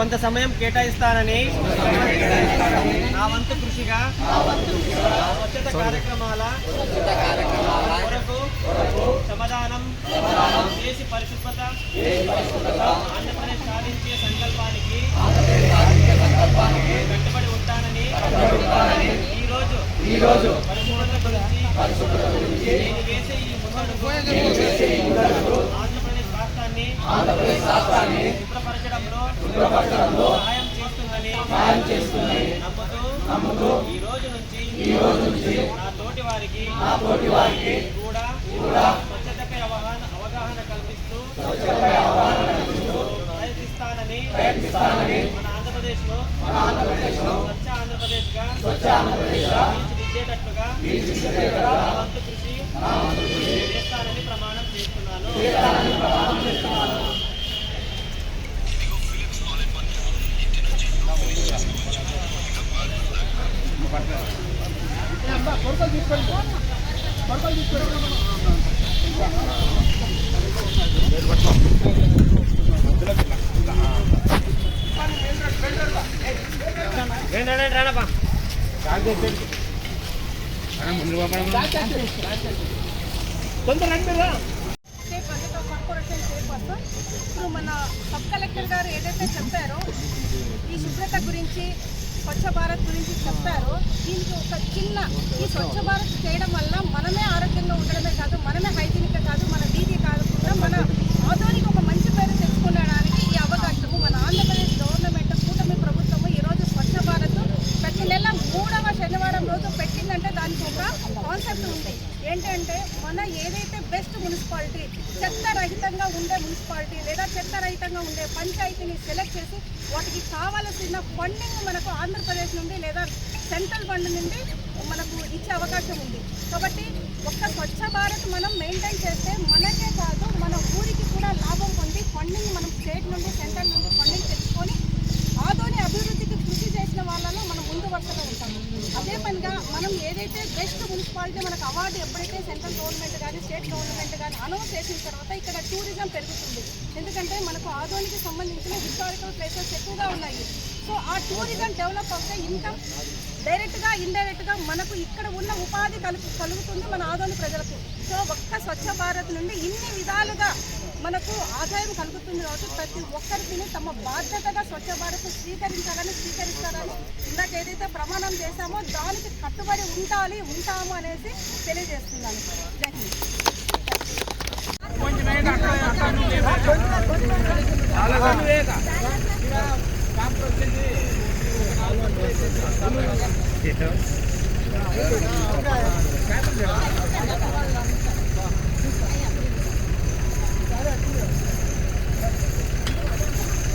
కొంత సమయం కేటాయిస్తానని నా వంతు కృషిగా స్వచ్ఛత కార్యక్రమాల కొరకు సమాధానం చేసి పరిశుభ్రత ఆంధ్రప్రదేశ్ సాధించే సంకల్పానికి కట్టుబడి ఉంటానని ఈ రోజు పరిశుభ్రత గురించి నేను వేసే ఈ ముందడుగు ఆంధ్రప్రదేశ్ రాష్ట్రాన్ని శుభ్రపరచడంలో సహాయం చేస్తుందని నమ్ముతూ ఈ రోజు నుంచి నా తోటి వారికి కూడా స్వచ్ఛతపై అవగాహన అవగాహన కల్పిస్తూ ప్రయత్నిస్తానని ఇప్పుడు మన సబ్ కలెక్టర్ గారు ఏదైతే చెప్పారో ఈ శుభ్రత గురించి స్వచ్ఛ భారత్ గురించి చెప్పారో. దీనికి ఒక చిన్న ఈ స్వచ్ఛ భారత్ చేయడం వల్ల మనమే ఆరోగ్యంగా ఉండడమే కాదు మనమే హైజీనిక్ కాదు మన వీధి కాకుండా మన ఆధోనికి ఒక మంచి పేరు తెచ్చుకోవడానికి ఈ అవకాశము మన ఆంధ్రప్రదేశ్ గవర్నమెంట్ కూటమి ప్రభుత్వము ఈరోజు స్వచ్ఛ భారత్ ప్రతి నెల మూడవ శనివారం రోజు పెట్టిందంటే దానికి ఒక కాన్సెప్ట్ ఉంది. ఏంటంటే మన ఏదైతే బెస్ట్ మున్సిపాలిటీ చెత్త రహితంగా ఉండే మున్సిపాలిటీ లేదా చెత్త రహితంగా ఉండే పంచాయతీని సెలెక్ట్ చేసి వాటికి కావాల్సిన ఫండింగ్ మనకు ఆంధ్రప్రదేశ్ నుండి లేదా సెంట్రల్ ఫండ్ నుండి మనకు ఇచ్చే అవకాశం ఉంది. కాబట్టి ఒక్క స్వచ్ఛ భారత్ మనం మెయింటైన్ చేస్తే మనకే కాదు మన ఊరికి కూడా లాభం పొంది ఫండింగ్ మనం స్టేట్ నుండి సెంట్రల్ నుండి ఫండింగ్ తెచ్చుకొని ఆదోని అభివృద్ధికి కృషి చేసిన వాళ్ళలో మనం ముందు వరుసలో ఉంటాము అదే పనిగా మనం ఏదైతే బెస్ట్ మున్సిపాలిటీ మనకు అవార్డు ఎప్పుడైతే సెంట్రల్ గవర్నమెంట్ కానీ స్టేట్ గవర్నమెంట్ కానీ అనౌన్స్ చేసిన తర్వాత ఇక్కడ టూరిజం పెరుగుతుంది. ఎందుకంటే మనకు ఆదోనికి సంబంధించిన హిస్టారికల్ ప్లేసెస్ ఎక్కువగా ఉన్నాయి. సో ఆ టూరిజం డెవలప్ అవుతే ఇన్కమ్ డైరెక్ట్గా ఇండైరెక్ట్గా మనకు ఇక్కడ ఉన్న ఉపాధి కలుగు కలుగుతుంది మన ఆదోని ప్రజలకు. సో ఒక్క స్వచ్ఛ భారత్ నుండి ఇన్ని విధాలుగా మనకు ఆదాయం కలుగుతుంది కాబట్టి ప్రతి ఒక్కరికి తమ బాధ్యతగా స్వచ్ఛ భారత్ స్వీకరించాలని స్వీకరిస్తారని ఇందాక ఏదైతే ప్రమాణం చేశామో దానికి కట్టుబడి ఉండాలి ఉంటాము అనేసి తెలియజేస్తున్నాను.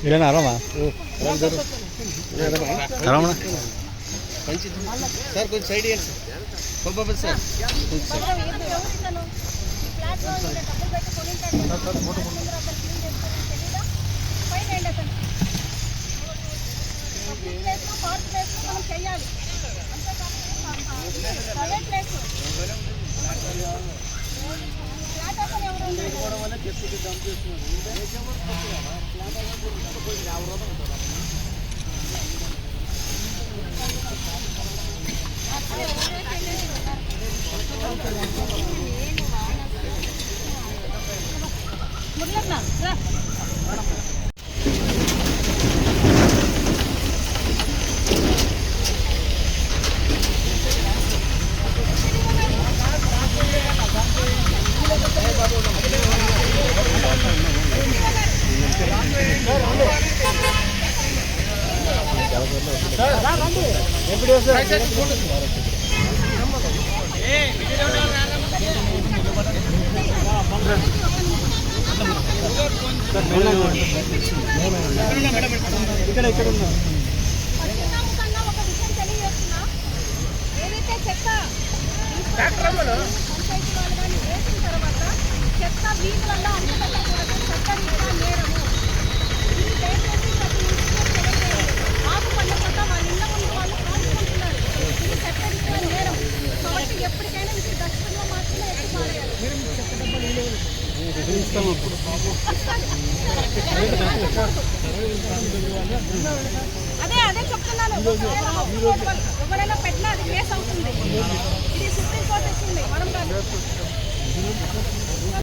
ఇదేనా అరమా అరమా సార్ కొంచెం సైడ్ ఇవ్వండి సార్. పంపండి సార్. మురళన్న రా. ఇక్కడ ఇక్కడ ఉన్నాం పశ్చిమముఖంగా ఇక్కడ ఇక్కడ ఉన్నా ఏదైతే చెత్త పంచాయతీ వాళ్ళు చెత్త నేరము. పండకుండా వాళ్ళ ఇళ్ళ ముందు వాళ్ళు కాల్చుకుంటున్నారు ఇది చట్టరీత్యా నేరం కాబట్టి ఎప్పటికైనా ఇది డస్ట్బిన్లో మాత్రమే ఎత్తి పారేయాలి. అదే అదే చెప్తున్నాను. ఎవరైనా పెట్టినా అది కేసు అవుతుంది. ఇది సుప్రీంకోర్టు ఇచ్చింది మనం